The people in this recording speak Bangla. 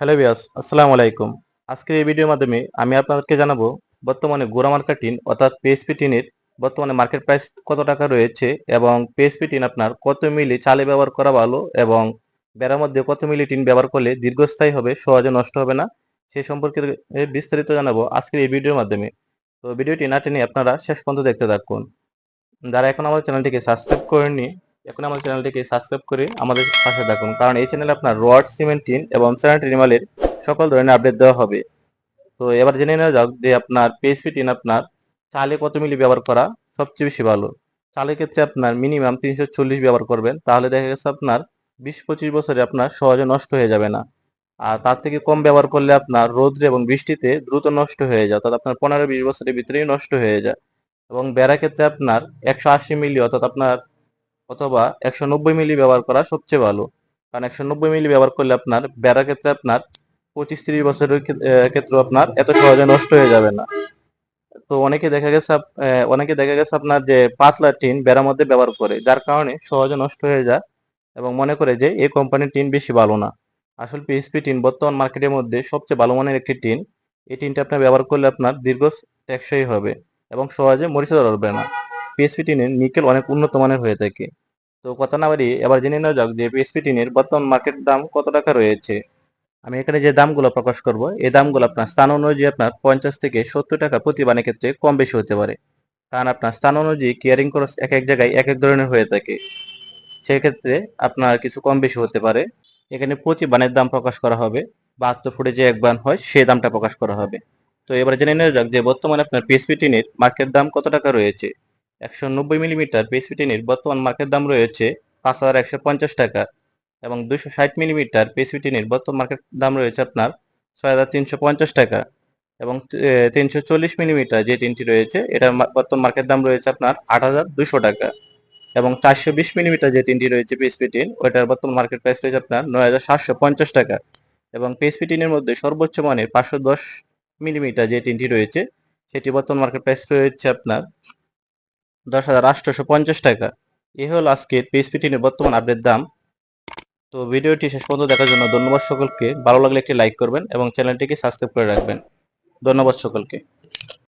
হ্যালো বিয়াস আসসালামু আলাইকুম। আজকের এই ভিডিওর মাধ্যমে আমি আপনাদেরকে জানাব বর্তমানে গোড়া মার্কা টিন অর্থাৎ পিএসপি টিনের বর্তমানে মার্কেট প্রাইস কত টাকা রয়েছে এবং পিএসপি টিন আপনার কত মিলি চালে ব্যবহার করা ভালো এবং বেড়ার মধ্যে কত মিলি টিন ব্যবহার করলে দীর্ঘস্থায়ী হবে, সহজে নষ্ট হবে না সেই সম্পর্কে বিস্তারিত জানাব আজকের এই ভিডিওর মাধ্যমে। তো ভিডিওটি না টেনে আপনারা শেষ পর্যন্ত দেখতে থাকুন। যারা এখন আমাদের চ্যানেলটিকে সাবস্ক্রাইব করেননি এখন আমাদের চ্যানেলটিকে সাবস্ক্রাইব করে আমাদের পাশে থাকুন। কারণ এই চ্যানেলে আপনার রড সিমেন্ট টিন এবং স্যানিটারি মালের সকল ধরনের আপডেট দেওয়া হবে। তো এবার জেনে নেওয়া যাক যে আপনার পিএসপি টিন আপনার চালে কত মিলি ব্যবহার করা সবচেয়ে বেশি ভালো? চালের ক্ষেত্রে আপনার মিনিমাম তিনশো চল্লিশ ব্যবহার করবেন। তাহলে দেখা গেছে আপনার বিশ পঁচিশ বছরে আপনার সহজে নষ্ট হয়ে যাবে না। আর তার থেকে কম ব্যবহার করলে আপনার রোদ্রে এবং বৃষ্টিতে দ্রুত নষ্ট হয়ে যায়। অর্থাৎ আপনার পনেরো বিশ বছরের ভিতরেই নষ্ট হয়ে যায়। এবং বেড়া ক্ষেত্রে আপনার একশো আশি মিলি, অর্থাৎ আপনার অথবা একশো নব্বই মিলি ব্যবহার করা সবচেয়ে ভালো। কারণ একশো নব্বই মিলি ব্যবহার করলে আপনার বেড়া ক্ষেত্রে আপনার পঁচিশ তিরিশ বছরের ক্ষেত- ক্ষেত্রে আপনার এত সহজে নষ্ট হয়ে যাবে না। তো অনেকে দেখা গেছে অনেকে দেখা গেছে আপনার যে পাতলা টিন বেড়ার মধ্যে ব্যবহার করে, যার কারণে সহজে নষ্ট হয়ে যায় এবং মনে করে যে এই কোম্পানির টিন বেশি ভালো না। আসলে পিএসপি টিন বর্তমান মার্কেটের মধ্যে সবচেয়ে ভালো মানের একটি টিন, এই টিনটা আপনি ব্যবহার করলে আপনার দীর্ঘ টেকসই হবে এবং সহজে মরিচা ধরবে না। পিএসপি টিনের নিকেল অনেক উন্নত মানের হয়ে থাকে। তো কথা না বাড়িয়ে এবার জেনে নেওয়া যাক যে পিএসপি টিনের বর্তমান মার্কেট দাম কত টাকা রয়েছে। আমি এখানে যে দামগুলো প্রকাশ করব, এই দামগুলো আপনার স্থান অনুযায়ী আপনার পঞ্চাশ থেকে সত্তর টাকা প্রতি বানের ক্ষেত্রে কম বেশি হতে পারে। কারণ আপনার স্থান অনুযায়ী কেয়ারিং খরচ এক এক জায়গায় এক এক ধরনের হয়ে থাকে। সেক্ষেত্রে আপনার কিছু কম বেশি হতে পারে। এখানে প্রতি বানের দাম প্রকাশ করা হবে। বাহাত্তর ফুটে যে এক বান হয় সেই দামটা প্রকাশ করা হবে। তো এবার জেনে নেওয়া যাক যে বর্তমানে আপনার পিএসপি টিনের মার্কেট দাম কত টাকা রয়েছে। একশো নব্বই মিলিমিটার পিএসপি টিনের বর্তমান মার্কেট দাম রয়েছে পাঁচ হাজার একশো পঞ্চাশ টাকা এবং দুশো ষাট মিলিমিটার পিএসপি টিনের বর্তমান মার্কেট দাম রয়েছে আপনার ছয় হাজার তিনশো পঞ্চাশ টাকা এবং তিনশো চল্লিশ মিলিমিটার যে টিনটি রয়েছে, এটার বর্তমান মার্কেট দাম রয়েছে আপনার আট হাজার দুশো টাকা এবং চারশো বিশ মিলিমিটার যে টিনটি রয়েছে পিএসপি টিন, ওইটার বর্তমান মার্কেট প্রাইস রয়েছে আপনার নয় হাজার সাতশো পঞ্চাশ টাকা এবং পিএসপি টিনের মধ্যে সর্বোচ্চ মানের পাঁচশো দশ মিলিমিটার যে টিনটি রয়েছে, সেটি বর্তমান মার্কেট প্রাইস রয়েছে আপনার দশ হাজার আটশোশো পঞ্চাশ টাকা। এ হল আজকের পিএসপি টিনের বর্তমান আপডেট দাম। তো ভিডিওটি শেষ পর্যন্ত দেখার জন্য ধন্যবাদ সকলকে। ভালো লাগলে একটি লাইক করবেন এবং চ্যানেলটিকে সাবস্ক্রাইব করে রাখবেন। ধন্যবাদ সকলকে।